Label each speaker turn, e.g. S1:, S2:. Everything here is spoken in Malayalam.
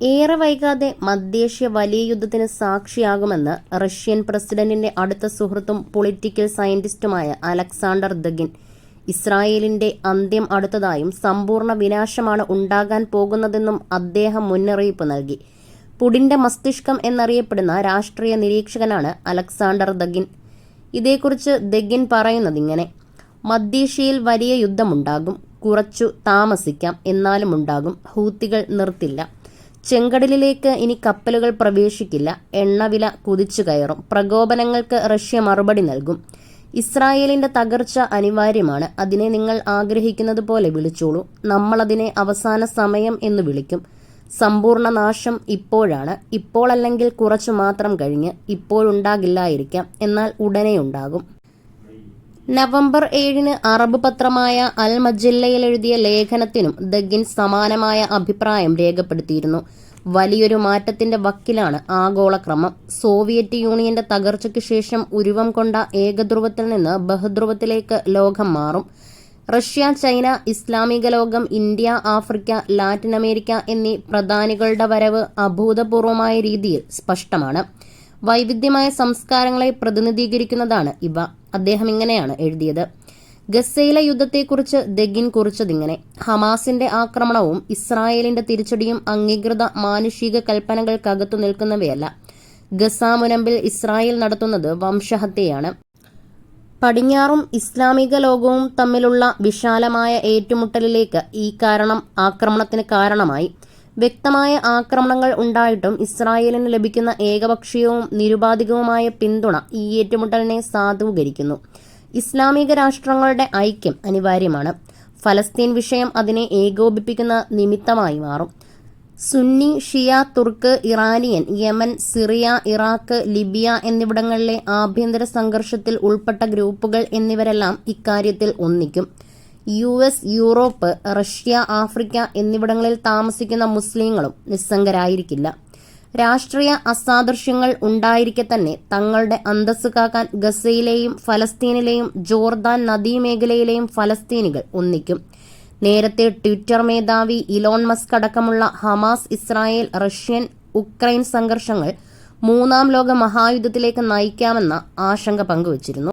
S1: ഏറെ വൈകാതെ മധ്യേഷ്യ വലിയ യുദ്ധത്തിന് സാക്ഷിയാകുമെന്ന് റഷ്യൻ പ്രസിഡന്റിന്റെ അടുത്ത സുഹൃത്തും പൊളിറ്റിക്കൽ സയന്റിസ്റ്റുമായ അലക്സാണ്ടർ ദഗിൻ. ഇസ്രായേലിന്റെ അന്ത്യം അടുത്തതായും സമ്പൂർണ വിനാശമാണ് ഉണ്ടാകാൻ പോകുന്നതെന്നും അദ്ദേഹം മുന്നറിയിപ്പ് നൽകി. പുടിന്റെ മസ്തിഷ്കം എന്നറിയപ്പെടുന്ന രാഷ്ട്രീയ നിരീക്ഷകനാണ് അലക്സാണ്ടർ ദഗിൻ. ഇതേക്കുറിച്ച് ദഗിൻ പറയുന്നതിങ്ങനെ മധ്യേഷ്യയിൽ വലിയ യുദ്ധമുണ്ടാകും കുറച്ചു താമസിക്കാം എന്നാലും ഉണ്ടാകും ഹൂത്തികൾ നിർത്തില്ല. ചെങ്കടലിലേക്ക് ഇനി കപ്പലുകൾ പ്രവേശിക്കില്ല. എണ്ണവില കുതിച്ചു കയറും. പ്രകോപനങ്ങൾക്ക് റഷ്യ മറുപടി നൽകും. ഇസ്രായേലിന്റെ തകർച്ച അനിവാര്യമാണ്. അതിനെ നിങ്ങൾ ആഗ്രഹിക്കുന്നത് പോലെ വിളിച്ചോളൂ. നമ്മളതിനെ അവസാന സമയം എന്ന് വിളിക്കും. സമ്പൂർണ നാശം ഇപ്പോഴാണ്. ഇപ്പോഴല്ലെങ്കിൽ കുറച്ചു മാത്രം കഴിഞ്ഞ് ഇപ്പോഴുണ്ടാകില്ലായിരിക്കാം. എന്നാൽ ഉടനെ ഉണ്ടാകും. നവംബർ ഏഴിന് അറബ് പത്രമായ അൽ മജില്ലയിൽ എഴുതിയ ലേഖനത്തിനും ദഗിൻ സമാനമായ അഭിപ്രായം രേഖപ്പെടുത്തിയിരുന്നു. വലിയൊരു മാറ്റത്തിന്റെ വക്കിലാണ് ആഗോളക്രമം. സോവിയറ്റ് യൂണിയന്റെ തകർച്ചയ്ക്ക് ശേഷം ഉരുവം കൊണ്ട ഏകധ്രുവത്തിൽ നിന്ന് ബഹുധ്രുവത്തിലേക്ക് ലോകം മാറും. റഷ്യ ചൈന ഇസ്ലാമിക ലോകം ഇന്ത്യ ആഫ്രിക്ക ലാറ്റിൻ അമേരിക്ക എന്നീ പ്രധാനികളുടെ വരവ് അഭൂതപൂർവമായ രീതിയിൽ സ്പഷ്ടമാണ്. വൈവിധ്യമായ സംസ്കാരങ്ങളെ പ്രതിനിധീകരിക്കുന്നതാണ് ഇവ. അദ്ദേഹം ഇങ്ങനെയാണ് എഴുതിയത്. ഗസയിലെ യുദ്ധത്തെക്കുറിച്ച് ദഗിൻ കുറിച്ചതിങ്ങനെ. ഹമാസിന്റെ ആക്രമണവും ഇസ്രായേലിന്റെ തിരിച്ചടിയും അംഗീകൃത മാനുഷിക കൽപ്പനകൾക്കകത്തു നിൽക്കുന്നവയല്ല. ഗസാമുനമ്പിൽ ഇസ്രായേൽ നടത്തുന്നത് വംശഹത്യയാണ്. പടിഞ്ഞാറും ഇസ്ലാമിക ലോകവും തമ്മിലുള്ള വിശാലമായ ഏറ്റുമുട്ടലിലേക്ക് ഈ കാരണം ആക്രമണത്തിന് കാരണമായി. വ്യക്തമായ ആക്രമണങ്ങൾ ഉണ്ടായിട്ടും ഇസ്രായേലിന് ലഭിക്കുന്ന ഏകപക്ഷീയവും നിരുപാധികവുമായ പിന്തുണ ഈ ഏറ്റുമുട്ടലിനെ സാധൂകരിക്കുന്നു. ഇസ്ലാമിക രാഷ്ട്രങ്ങളുടെ ഐക്യം അനിവാര്യമാണ്. ഫലസ്തീൻ വിഷയം അതിനെ ഏകോപിപ്പിക്കുന്ന നിമിത്തമായി മാറും. Sunni Shia Turk Iranian Yemen Syria Iraq Libya എന്നിവിടങ്ങളിലെ ആഭ്യന്തര സംഘർഷത്തിൽ ഉൾപ്പെട്ട ഗ്രൂപ്പുകൾ എന്നിവരെല്ലാം ഇക്കാര്യത്തിൽ ഒന്നിക്കും. U S Europe Russia Africa എന്നിവിടങ്ങളിൽ താമസിക്കുന്ന മുസ്ലിങ്ങളും നിസ്സംഗരായിരിക്കില്ല. രാഷ്ട്രീയ അസാദൃശ്യങ്ങൾ ഉണ്ടായിരിക്കെ തന്നെ തങ്ങളുടെ അന്തസ് കാക്കാൻ ഗസയിലെയും ഫലസ്തീനിലെയും ജോർദാൻ നദീമേഖലയിലെയും ഫലസ്തീനികൾ ഒന്നിക്കും. നേരത്തെ ട്വിറ്റർ മേധാവി ഇലോൺ മസ്ക് അടക്കമുള്ള ഹമാസ് ഇസ്രായേൽ റഷ്യൻ ഉക്രൈൻ സംഘർഷങ്ങൾ മൂന്നാം ലോക മഹായുദ്ധത്തിലേക്ക് നയിക്കാമെന്ന ആശങ്ക പങ്കുവച്ചിരുന്നു.